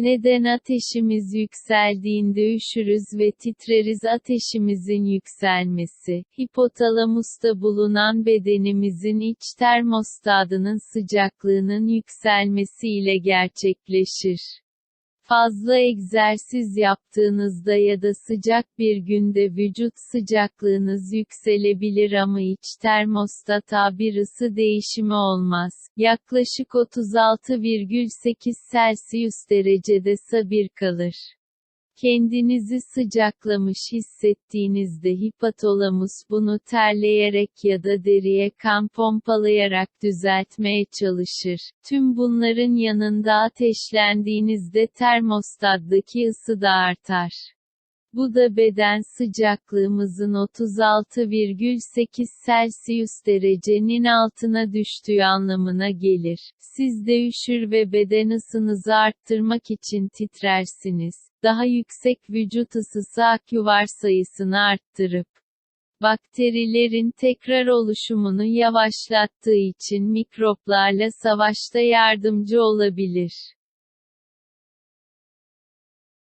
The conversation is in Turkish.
Neden ateşimiz yükseldiğinde üşürüz ve titreriz ateşimizin yükselmesi, hipotalamusta bulunan bedenimizin iç termostatının sıcaklığının yükselmesi ile gerçekleşir. Fazla egzersiz yaptığınızda ya da sıcak bir günde vücut sıcaklığınız yükselebilir ama iç termostata bir ısı değişimi olmaz. Yaklaşık 36,8 Celsius derecede sabir kalır. Kendinizi sıcaklamış hissettiğinizde hipotalamus bunu terleyerek ya da deriye kan pompalayarak düzeltmeye çalışır. Tüm bunların yanında ateşlendiğinizde termostattaki ısı da artar. Bu da beden sıcaklığımızın 36,8 Celsius derecenin altına düştüğü anlamına gelir. Siz de üşür ve beden ısınızı arttırmak için titrersiniz. Daha yüksek vücut ısısı aküvar sayısını arttırıp bakterilerin tekrar oluşumunu yavaşlattığı için mikroplarla savaşta yardımcı olabilir.